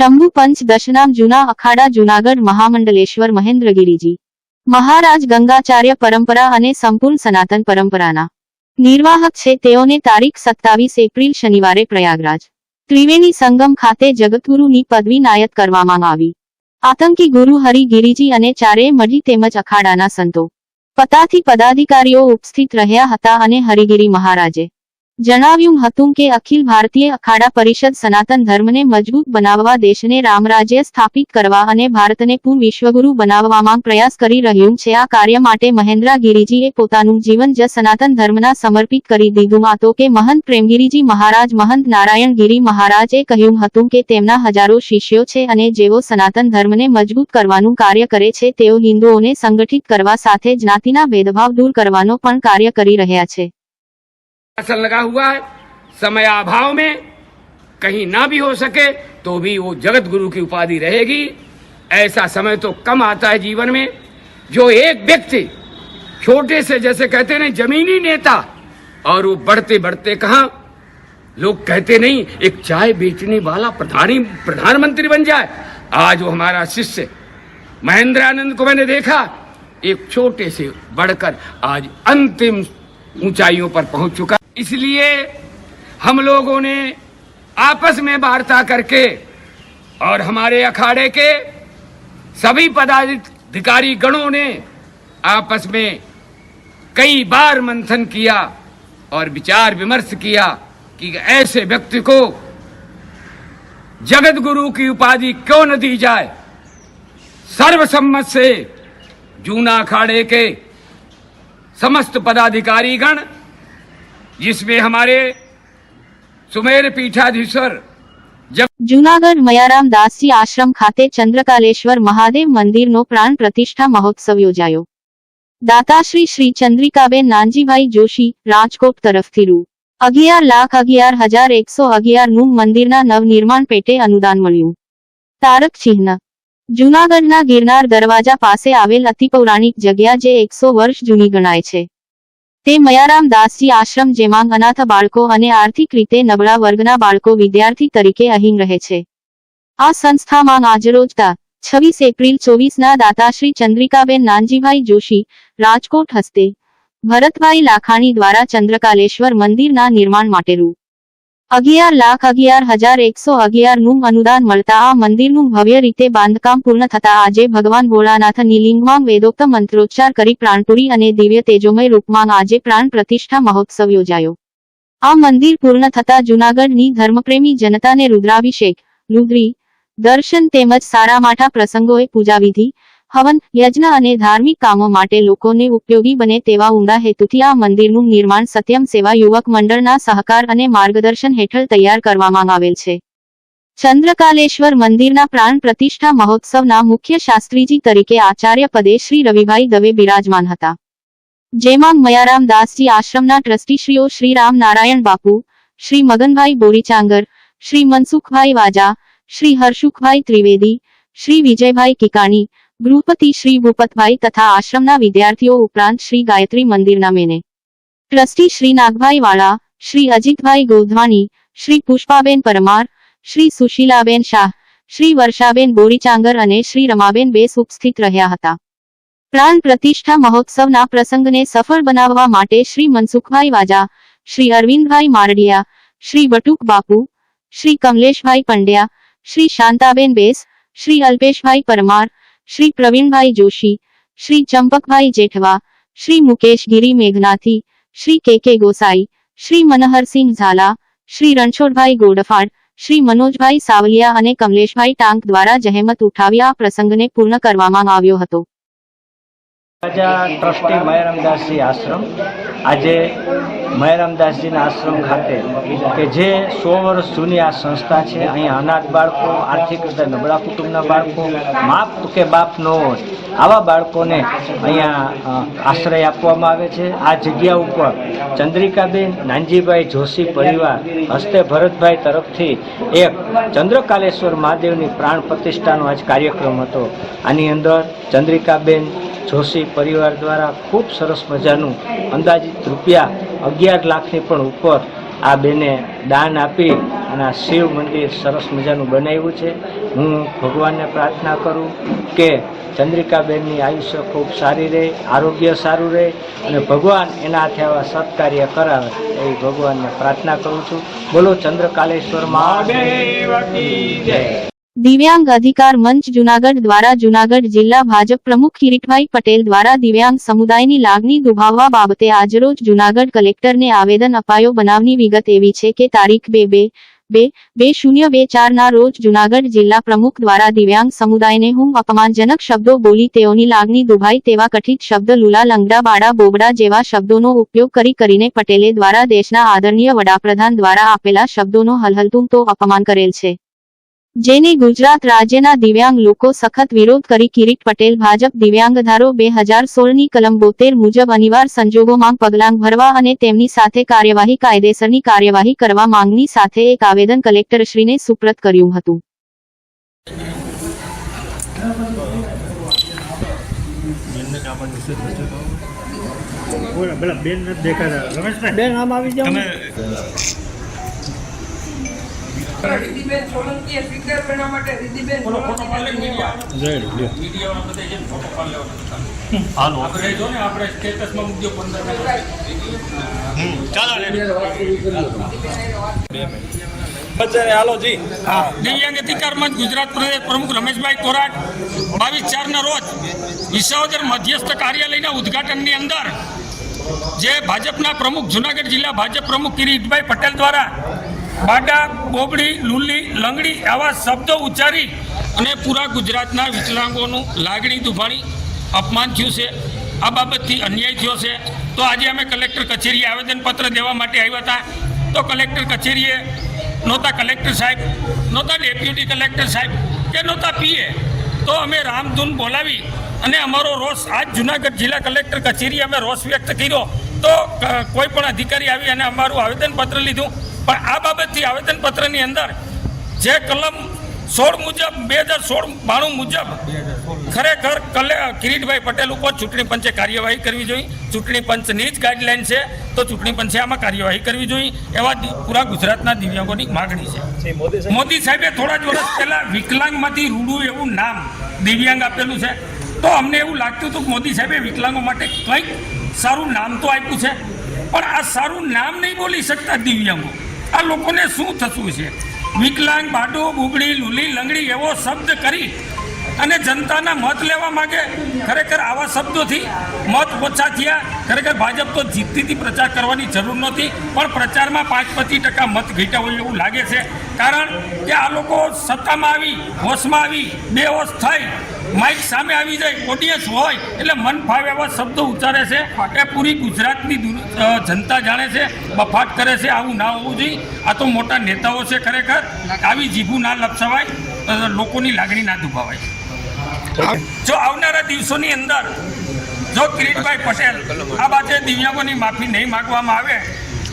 શંભુ પંચ દશનામ જૂના અખાડા જૂનાગઢ મહામંડલેશ્વર મહેન્દ્રગીરીજી. મહારાજ ગંગાચાર્ય પરંપરા અને સંપૂર્ણ સનાતન પરંપરાના નિર્વાહક છે તેઓને તારીખ સત્તાવીસ એપ્રિલ શનિવારે પ્રયાગરાજ ત્રિવેણી સંગમ ખાતે જગતગુરુની પદવી નાયત કરવામાં આવી. આતંકી ગુરુ હરિ ગિરિજી અને ચારેય મઢી તેમજ અખાડાના સંતો, પતાથી પદાધિકારીઓ ઉપસ્થિત રહ્યા હતા અને હરિગીરી મહારાજે જણાવ્યું હતું કે અખિલ ભારતીય અખાડા પરિષદ સનાતન ધર્મને મજબૂત બનાવવા દેશને રામરાજ્ય સ્થાપિત કરવા અને ભારતને પૂર્ણ વિશ્વગુરુ બનાવવામાં પ્રયાસ કરી રહ્યું છે. આ કાર્ય માટે મહેન્દ્રા ગિરિજીએ પોતાનું જીવન જ સનાતન ધર્મના સમર્પિત કરી દીધું આ કે મહંત પ્રેમગીરીજી મહારાજ મહંત નારાયણ ગિરી મહારાજે કહ્યું હતું કે તેમના હજારો શિષ્યો છે અને જેઓ સનાતન ધર્મને મજબૂત કરવાનું કાર્ય કરે છે, તેઓ હિન્દુઓને સંગઠિત કરવા સાથે જ્ઞાતિના ભેદભાવ દૂર કરવાનો પણ કાર્ય કરી રહ્યા છે. असर लगा हुआ है। समय अभाव में कहीं ना भी हो सके तो भी वो जगत गुरु की उपाधि रहेगी। ऐसा समय तो कम आता है जीवन में, जो एक व्यक्ति छोटे से जैसे कहते हैं ना, जमीनी नेता, और वो बढ़ते बढ़ते कहा? लोग कहते नहीं, एक चाय बेचने वाला प्रधानी, प्रधानमंत्री बन जाए। आज वो हमारा शिष्य महेंद्र आनंद को मैंने देखा, एक छोटे से बढ़कर आज अंतिम ऊंचाइयों पर पहुँच चुका। इसलिए हम लोगों ने आपस में वार्ता करके और हमारे अखाड़े के सभी पदाधिकारी गणों ने आपस में कई बार मंथन किया और विचार विमर्श किया कि ऐसे व्यक्ति को जगत गुरु की उपाधि क्यों न दी जाए। सर्वसम्मत से जूना अखाड़े के समस्त पदाधिकारी गण जिसमें हमारे सुमेर पीठाधीश्वर जब જૂનાગઢ મયારામ દાસજી આશ્રમ ખાતે ચંદ્રકાલેશ્વર મહાદેવ મંદિરનો પ્રાણ પ્રતિષ્ઠા મહોત્સવ યોજાયો દાતાશ્રી શ્રી ચંદ્રિકાબેન નાનજીભાઈ જોશી રાજકોટ તરફથી રૂ અગિયાર લાખ અગિયાર હજાર એકસો અગિયાર નું મંદિરના નવનિર્માણ પેટે અનુદાન મળ્યું તારક ચિહ્ન જૂનાગઢના ગિરનાર દરવાજા પાસે આવેલ અતિપૌરાણિક જગ્યા જે એકસો વર્ષ જૂની ગણાય છે તે મયારામ દાસજી આશ્રમ, જેમાં અનાથ બાળકો અને આર્થિક રીતે નબળા વર્ગના બાળકો વિદ્યાર્થી તરીકે અહીં રહે છે. આ સંસ્થામાં આજરોજ છવ્વીસ એપ્રિલ ચોવીસના દાતાશ્રી ચંદ્રિકાબેન નાનજીભાઈ જોશી, રાજકોટ હસ્તે ભરતભાઈ લાખાણી દ્વારા ચંદ્રકાલેશ્વર મંદિરના નિર્માણ માટે રૂ. અગિયાર લાખ અગિયાર હજાર એકસો અગિયારનું અનુદાન મળતા આ મંદિરનું ભવ્ય રીતે બાંધકામ પૂર્ણ થતા આજે ભગવાન ભોળાનાથની લિંગમાં વેદોક્ત મંત્રોચ્ચાર કરી પ્રાણપુરી અને દિવ્ય તેજોમય રૂપમાં આજે પ્રાણ પ્રતિષ્ઠા મહોત્સવ યોજાયો. આ મંદિર પૂર્ણ થતા જૂનાગઢની ધર્મપ્રેમી જનતાને રુદ્રાભિષેક રુદ્રી દર્શન તેમજ સારા માઠા પ્રસંગોએ પૂજાવિધિ હવન, યજ્ઞ અને ધાર્મિક કામો માટે લોકોને ઉપયોગી બને તેવા ઊંડા હેતુથી આ મંદિરનું નિર્માણ સત્યમ સેવા યુવક મંડળના સહકાર અને માર્ગદર્શન હેઠળ તૈયાર કરવામાં આવેલ છે. ચંદ્રકાલેશ્વર મંદિરના પ્રાણ પ્રતિષ્ઠા મહોત્સવના મુખ્ય શાસ્ત્રીજી તરીકે આચાર્ય પદે શ્રી રવિભાઈ દવે બિરાજમાન હતા. જેમાં મયારામ દાસજી આશ્રમના ટ્રસ્ટીશ્રીઓ શ્રી રામ નારાયણ બાપુ, શ્રી મગનભાઈ બોરીચાંગર, શ્રી મનસુખભાઈ વાજા, શ્રી હર્ષુખભાઈ ત્રિવેદી, શ્રી વિજયભાઈ કિકાણી ગૃહપતિ શ્રી ભૂપતભાઈ તથા આશ્રમના વિદ્યાર્થીઓ ઉપરાંત શ્રી ગાયત્રી મંદિરના મેને. ટ્રસ્ટી શ્રી નાગભાઈ વાળા શ્રી અજીતભાઈ ગોધવાની શ્રી પુષ્પાબેન પરમાર, શ્રી સુશીલાબેન શાહ, શ્રી વર્ષાબેન બોરીચાંગર અને શ્રી રમાબેન બેસ ઉપસ્થિત રહ્યા હતા. પ્રાણ પ્રતિષ્ઠા મહોત્સવના પ્રસંગને સફળ બનાવવા માટે શ્રી મનસુખભાઈ વાજા, શ્રી અરવિંદભાઈ મારડિયા, શ્રી બટુક બાપુ, શ્રી કમલેશભાઈ પંડ્યા, શ્રી શાંતાબેન બેસ, શ્રી અલ્પેશભાઈ પરમાર શ્રી પ્રવીણભાઈ જોશી, શ્રી ચંપકભાઈ જેઠવા, શ્રી મુકેશ ગિરી મેઘનાથી, શ્રી કે કે ગોસાઈ, શ્રી મનહરસિંહ ઝાલા, શ્રી રણછોડભાઈ ગોડફાડ, શ્રી મનોજભાઈ સાવલિયા અને કમલેશભાઈ ટાંક દ્વારા જહેમત ઉઠાવી આ પ્રસંગને પૂર્ણ કરવામાં આવ્યો હતો. રાજા ટ્રસ્ટી મયરામદાસજી આશ્રમ આજે મયરામદાસજીના આશ્રમ ખાતે કે જે સો વર્ષ જૂની આ સંસ્થા છે, અહીંયા અનાથ બાળકો, આર્થિક રીતે નબળા કુટુંબના બાળકો, માપ કે બાપ ન હોય આવા બાળકોને અહીંયા આશ્રય આપવામાં આવે છે. આ જગ્યા ઉપર ચંદ્રિકાબેન, નાનજીભાઈ જોશી પરિવાર, હસ્તે ભરતભાઈ તરફથી એક ચંદ્રકાલેશ્વર મહાદેવની પ્રાણ પ્રતિષ્ઠાનો આજ કાર્યક્રમ હતો. આની અંદર ચંદ્રિકાબેન જોશી પરિવાર દ્વારા ખૂબ સરસ મજાનું અંદાજિત રૂપિયા અગિયાર લાખની પણ ઉપર આ બેને દાન આપી અને આ શિવ મંદિર સરસ મજાનું બનાવ્યું છે. હું ભગવાનને પ્રાર્થના કરું કે ચંદ્રિકાબેનની આયુષ્ય ખૂબ સારી રહે, આરોગ્ય સારું રહે અને ભગવાન એના હાથે આવા સત્કાર્ય કરાવે એવી ભગવાનને પ્રાર્થના કરું છું. બોલો ચંદ્રકાલેશ્વર મહાદેવ. જય. દિવ્યાંગ અધિકાર મંચ જુનાગઢ દ્વારા જુનાગઢ જિલ્લા ભાજપ પ્રમુખ કિરીટભાઈ પટેલ દ્વારા દિવ્યાંગ સમુદાયની લાગણી દુભાવવા બાબતે આજરોજ જુનાગઢ કલેક્ટરને આવેદન અપાયો. બનાવની વિગત એવી છે કે તારીખ બે બે બે બે શૂન્ય બે ચારના રોજ જુનાગઢ જિલ્લા પ્રમુખ દ્વારા દિવ્યાંગ સમુદાયને હું અપમાનજનક શબ્દો બોલી તેઓની લાગણી દુભાઈ તેવા કઠિત શબ્દ લુલા લંગડા બાડા બોબડા જેવા શબ્દોનો ઉપયોગ કરી કરીને પટેલે દ્વારા દેશના આદરણીય વડાપ્રધાન દ્વારા આપેલા શબ્દોનો હલહલતું તો અપમાન કરેલ છે. જેને ગુજરાત રાજ્યના દિવ્યાંગ લોકો સખત વિરોધ કરી કિરીટ પટેલ ભાજપ દિવ્યાંગ ધારો બે હજાર સોળની કલમ બોતેર મુજબ અનિવાર સંજોગોમાં પગલાં ભરવા અને તેમની સાથે કાર્યવાહી કાયદેસરની કાર્યવાહી કરવા માંગની સાથે એક આવેદન કલેક્ટરશ્રીને સુપ્રત કર્યું હતું. બેન નથી દેખાતા. રમેશભાઈ બેન આમ આવી જાઓ તમે રિદ્ધિબેન સોલંકીએ સ્વીકાર કરવા માટે રિદ્ધિબેન સોલંકીને દિવ્યાંગ અધિકાર મંચ ગુજરાત પ્રદેશ પ્રમુખ રમેશભાઈ કોરાટ બાવીસ ચારના રોજ વિસાવદર મધ્યસ્થ કાર્યાલયના ઉદ્ઘાટનની અંદર જે ભાજપના પ્રમુખ જુનાગઢ જિલ્લા ભાજપ પ્રમુખ કિરીટભાઈ પટેલ દ્વારા બાડા, બોબડી લુલી લંગડી આવા શબ્દો ઉચ્ચારી અને પૂરા ગુજરાતના વિકલાંગોનું લાગણી દુભાણી અપમાન થયું છે. આ બાબતથી અન્યાય થયો છે. તો આજે અમે કલેક્ટર કચેરીએ આવેદનપત્ર દેવા માટે આવ્યા હતા. તો કલેક્ટર કચેરીએ નહોતા કલેક્ટર સાહેબ, નહોતા ડેપ્યુટી કલેક્ટર સાહેબ કે નહોતા પીએ. તો અમે રામધૂન બોલાવી અને અમારો રોષ આજ જુનાગઢ જિલ્લા કલેક્ટર કચેરીએ અમે રોષ વ્યક્ત કર્યો. તો કોઈ પણ અધિકારી આવી અને અમારું આવેદનપત્ર લીધું. પણ આ બાબતથી આવેદનપત્રની અંદર જે કલમ સોળ મુજબ બે હજાર સોળ બાણું મુજબ ખરેખર કલે કિરીટભાઈ પટેલ ઉપર ચૂંટણી પંચે કાર્યવાહી કરવી જોઈએ. ચૂંટણી પંચની જ ગાઈડલાઈન છે તો ચૂંટણી પંચે આમાં કાર્યવાહી કરવી જોઈએ. એવા પૂરા ગુજરાતના દિવ્યાંગોની માગણી છે. મોદી સાહેબે થોડા જ વર્ષ પહેલાં વિકલાંગમાંથી રૂડું એવું નામ દિવ્યાંગ આપેલું છે. તો અમને એવું લાગતું હતું કે મોદી સાહેબે વિકલાંગો માટે કંઈક સારું નામ તો આપ્યું છે. પણ આ સારું નામ નહીં બોલી શકતા દિવ્યાંગો. આ લોકોને શું થતું છે? વિકલાંગ, બાડો, બુગડી, લુલી, લંગડી એવો શબ્દ કરી અને જનતાના મત લેવા માંગે. ખરેખર આવા શબ્દોથી મત ઓછા થયા. ખરેખર ભાજપ તો જીતતીથી પ્રચાર કરવાની જરૂર નહોતી, પણ પ્રચારમાં પાંચ પચીસ ટકા મત ઘટ્યા હોય એવું લાગે છે. કારણ કે આ લોકો સત્તામાં આવી, હોશમાં આવી બે હોશ થઈ માઇક સામે આવી જાય ઓડિયન્સ હોય, એટલે મન ફાવે એવા શબ્દો ઉચ્ચારે છે. એ પૂરી ગુજરાતની જનતા જાણે છે, બફાટ કરે છે, આવું ના હોવું જોઈએ. આ તો મોટા નેતાઓ છે ખરેખર. આવી જીભું ના લપસવાય લોકોની લાગણી ના દુભાવાય. જો આવનારા દિવસોની અંદર, જો કિરીટભાઈ પટેલ આ બાજુ દિવ્યાંગોની માફી નહીં માગવામાં આવે,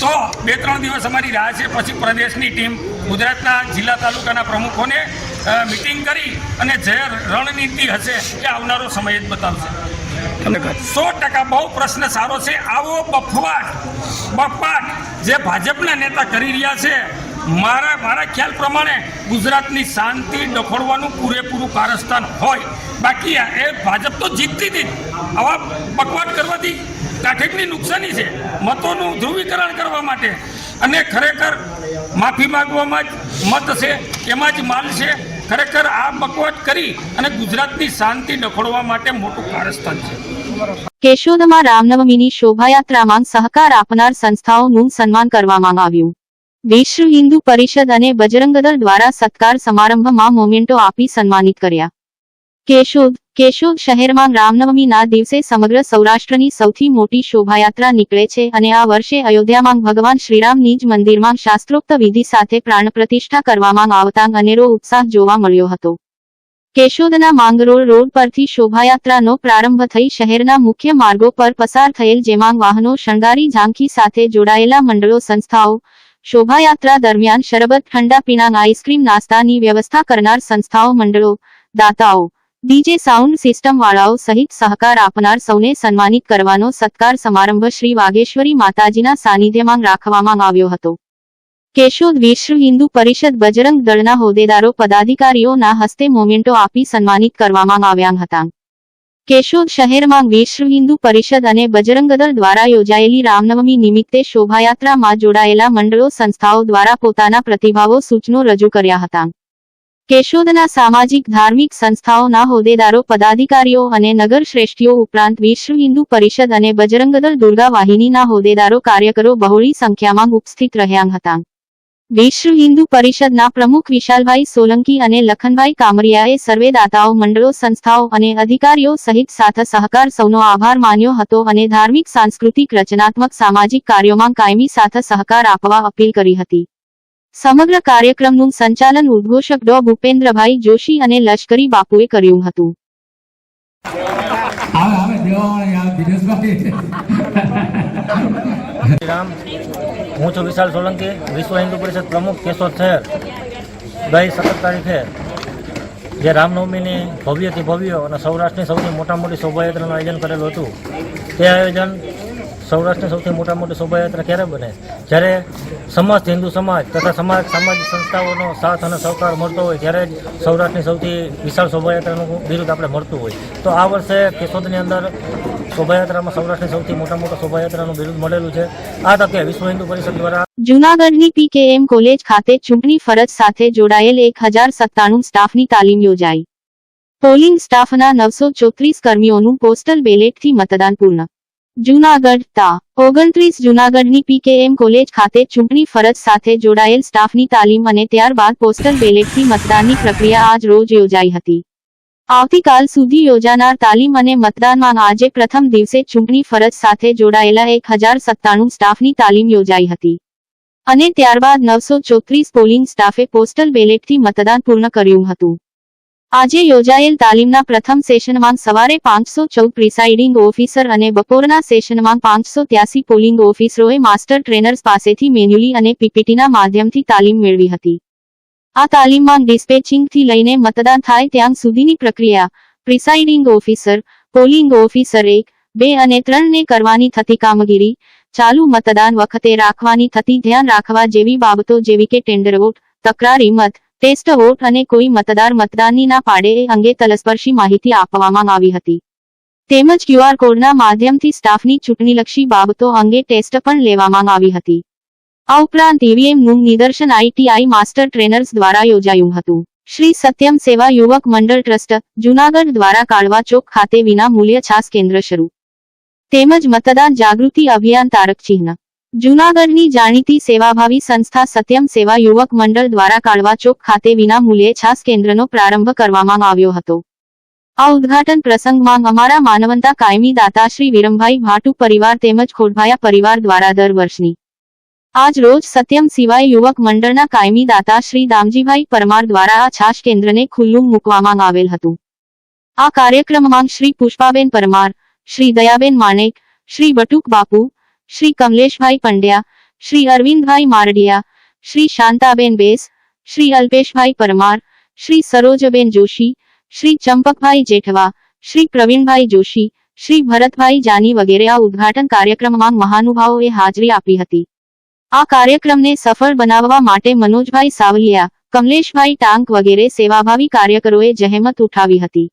તો બે ત્રણ દિવસ અમારી રાહ છે, પછી પ્રદેશની ટીમ ગુજરાતના જિલ્લા તાલુકાના પ્રમુખોને મિટિંગ કરી અને જે રણનીતિ હશે એ આવનારો સમય જ બતાવશે. સો ટકા બહુ પ્રશ્ન સારો છે. આવો બફવાટ બફાટ જે ભાજપના નેતા કરી રહ્યા છે મારા મારા ખ્યાલ પ્રમાણે ગુજરાતની શાંતિ ડખોડવાનું પૂરેપૂરું કારસ્તાન હોય. બાકી આ એ ભાજપ તો જીતતી હતી. આવા બકવાટ કરવાથી કાઠેકની નુકસાની છે. મતોનું ધ્રુવીકરણ કરવા માટે. અને ખરેખર માફી માગવામાં જ મત છે, એમાં જ માલ છે. ખરેખર આ બકવાટ કરી અને ગુજરાતની શાંતિ ડખોડવા માટે મોટું કારસ્થાન છે. કેશોદમાં રામનવમીની શોભાયાત્રામાં સહકાર આપનાર સંસ્થાઓનું સન્માન કરવામાં આવ્યું. વિશ્વ હિન્દુ પરિષદ અને બજરંગદળ દ્વારા સત્કાર સમારંભમાં મોમેન્ટો આપી સન્માનિત કર્યા. કેશોદ કેશોદ શહેરમાં રામનવમીના દિવસે સમગ્ર સૌરાષ્ટ્રની સૌથી મોટી શોભાયાત્રા નીકળે છે અને આ વર્ષે અયોધ્યામાં ભગવાન શ્રીરામની જ મંદિરમાં શાસ્ત્રોક્ત વિધિ સાથે પ્રાણ પ્રતિષ્ઠા કરવામાં આવતા અનેરો ઉત્સાહ જોવા મળ્યો હતો. કેશોદના માંગરોળ રોડ પરથી શોભાયાત્રાનો પ્રારંભ થઈ શહેરના મુખ્ય માર્ગો પર પસાર થયેલ જેમાં વાહનો, શણગારી ઝાંખી સાથે જોડાયેલા મંડળો, સંસ્થાઓ, શોભાયાત્રા દરમિયાન શરબત, ઠંડા પીણા, આઈસ્ક્રીમ, નાસ્તાની વ્યવસ્થા કરનાર સંસ્થાઓ, મંડળો, દાતાઓ ડીજે સાઉન્ડ સિસ્ટમ વાળાઓ સહિત સહકાર આપનાર સૌને સન્માનિત કરવાનો સત્કાર સમારંભ શ્રી વાગેશ્વરી માતાજીના સાનિધ્યમાં રાખવામાં આવ્યો હતો. કેશોદ વિશ્વ હિન્દુ પરિષદ બજરંગ દળના હોદ્દેદારો પદાધિકારીઓના હસ્તે મોમેન્ટો આપી સન્માનિત કરવામાં આવ્યા હતા. કેશોદ શહેરમાં વિશ્વ હિન્દુ પરિષદ અને બજરંગ દળ દ્વારા યોજાયેલી રામનવમી નિમિત્તે શોભાયાત્રામાં જોડાયેલા મંડળો સંસ્થાઓ દ્વારા પોતાના પ્રતિભાવો સૂચનો રજૂ કર્યા હતા. કેશોદના સામાજિક, ધાર્મિક સંસ્થાઓના હોદ્દેદારો, પદાધિકારીઓ અને નગર શ્રેષ્ઠીઓ ઉપરાંત વિશ્વ હિન્દુ પરિષદ અને બજરંગદળ દુર્ગા વાહિનીના હોદ્દેદારો, કાર્યકરો બહોળી સંખ્યામાં ઉપસ્થિત રહ્યા હતા. વિશ્વ હિન્દુ પરિષદના પ્રમુખ વિશાલભાઈ સોલંકી અને લખનભાઈ કામરિયાએ સર્વે દાતાઓ, મંડળો, સંસ્થાઓ અને અધિકારીઓ સહિત સાથે સહકાર સૌનો આભાર માન્યો હતો અને ધાર્મિક, સાંસ્કૃતિક, રચનાત્મક, સામાજિક કાર્યોમાં કાયમી સાથે સહકાર આપવા અપીલ કરી હતી. સમગ્ર કાર્યક્રમનું સંચાલન ઉદ્ઘોષક ડો. ભૂપેન્દ્રભાઈ જોશી અને લશ્કરી બાપુએ કર્યું હતું. હું છું વિશાલ સોલંકી વિશ્વ હિન્દુ પરિષદ પ્રમુખ કેશોદ શહેર ગઈ સત્તર તારીખે જે રામનવમીની ભવ્યથી ભવ્ય અને સૌરાષ્ટ્રની સૌથી મોટા મોટી શોભાયાત્રાનું આયોજન કરેલું હતું તે આયોજન સૌરાષ્ટ્રની સૌથી મોટા મોટી શોભાયાત્રા ક્યારે બને? જ્યારે સમસ્ત હિન્દુ સમાજ તથા સમાજ, સામાજિક સંસ્થાઓનો સાથ અને સહકાર મળતો હોય, ત્યારે જ સૌરાષ્ટ્રની સૌથી વિશાળ શોભાયાત્રાનું બિરુદ આપણે મળતું હોય. તો આ વર્ષે કેશોદની અંદર શોભાયાત્રામાં સૌરાષ્ટ્રની સૌથી મોટા મોટા શોભાયાત્રાનું બિરુદ મળેલું છે. આ તકે વિશ્વ હિન્દુ પરિષદ દ્વારા જૂનાગઢની પીકેએમ કોલેજ ખાતે ચૂંટણી ફરજ સાથે જોડાયેલ એક હજાર સત્તાણું સ્ટાફની તાલીમ યોજાઈ. પોલિંગ સ્ટાફના નવસો ચોત્રીસ કર્મીઓનું પોસ્ટલ બેલેટથી મતદાન પૂર્ણ. જૂનાગઢ તા. ઓગણત્રીસ જૂનાગઢની પીકેએમ કોલેજ ખાતે ચૂંટણી ફરજ સાથે જોડાયેલ સ્ટાફની તાલીમ અને ત્યારબાદ પોસ્ટલ બેલેટથી મતદાનની પ્રક્રિયા આજ રોજ યોજાઈ હતી. આવતીકાલ સુધી યોજાનાર તાલીમ અને મતદાનમાં આજે પ્રથમ દિવસે ચૂંટણી ફરજ સાથે જોડાયેલા એક હજાર સત્તાણું સ્ટાફની તાલીમ યોજાઈ હતી. અને ત્યારબાદ નવસો ચોત્રીસ પોલિંગ સ્ટાફે પોસ્ટલ બેલેટથી મતદાન પૂર્ણ કર્યું હતું. આજે યોજાયેલ તાલીમના પ્રથમ સેશનમાં સવારે પાંચસો ચૌદ પ્રિસાઇડિંગ ઓફિસર અને બપોરના સેશનમાં પાંચસો ત્યાસી પોલિંગ ઓફિસરોએ માસ્ટર ટ્રેનર્સ પાસેથી મેન્યુઅલી અને પીપીટીના માધ્યમથી તાલીમ મેળવી હતી. આ તાલીમમાં ડિસ્પેચિંગથી લઈને મતદાન થાય ત્યાં સુધીની પ્રક્રિયા, પ્રિસાઇડિંગ ઓફિસર, પોલિંગ ઓફિસર એક, બે અને ત્રણને કરવાની થતી કામગીરી, ચાલુ મતદાન વખતે રાખવાની થતી ધ્યાન રાખવા જેવી બાબતો જેવી કે ટેન્ડર વોટ, તકરારી મત ટેસ્ટ વોટ અને કોઈ મતદાર મતદાનની ના પાડે એ અંગે તલસ્પર્શી માહિતી આપવામાં આવી હતી. તેમજ ક્યુઆર કોડના માધ્યમથી સ્ટાફની ચૂંટણીલક્ષી બાબતો અંગે ટેસ્ટ પણ લેવામાં આવી હતી. આ ઉપરાંત ઈવીએમનું નિદર્શન આઈટીઆઈ માસ્ટર ટ્રેનર્સ દ્વારા યોજાયું હતું. શ્રી સત્યમ સેવા યુવક મંડળ ટ્રસ્ટ, જુનાગઢ દ્વારા કાળવા ચોક ખાતે વિના મૂલ્ય છાસ કેન્દ્ર શરૂ. તેમજ મતદાન જાગૃતિ અભિયાન તારક ચિહ્ન. જૂનાગઢની જાણીતી સેવાભાવી સંસ્થા સત્યમ સેવા યુવક મંડળ દ્વારા કાળવા ખાતે વિના મૂલ્યે છાસ કેન્દ્રનો પ્રારંભ કરવામાં આવ્યો હતો. આ ઉદ્ઘાટન પ્રસંગમાં અમારા માનવંતા કાયમી દાતા શ્રી વિરમભાઈ ભાટુ પરિવાર તેમજ ખોડભાયા પરિવાર દ્વારા દર વર્ષની આજ રોજ સત્યમ સિવાય યુવક મંડળના કાયમી દાતા શ્રી દામજીભાઈ પરમાર દ્વારા આ છાશ કેન્દ્રને ખુલ્લું મૂકવામાં આવેલ હતું. આ કાર્યક્રમમાં શ્રી પુષ્પાબેન પરમાર, શ્રી દયાબેન માણેક, શ્રી બટુક બાપુ શ્રી કમલેશભાઈ પંડ્યા, શ્રી અરવિંદભાઈ મારડિયા, શ્રી શાંતાબેન બેસ, શ્રી અલ્પેશભાઈ પરમાર, શ્રી સરોજબેન જોશી, શ્રી ચંપકભાઈ જેઠવા, શ્રી પ્રવીણભાઈ જોશી, શ્રી ભરતભાઈ જાની વગેરે આ ઉદ્ઘાટન કાર્યક્રમમાં મહાનુભાવોએ હાજરી આપી હતી. આ કાર્યક્રમને સફળ બનાવવા માટે મનોજભાઈ સાવલિયા, કમલેશભાઈ ટાંક વગેરે સેવાભાવી કાર્યકરોએ જહેમત ઉઠાવી હતી.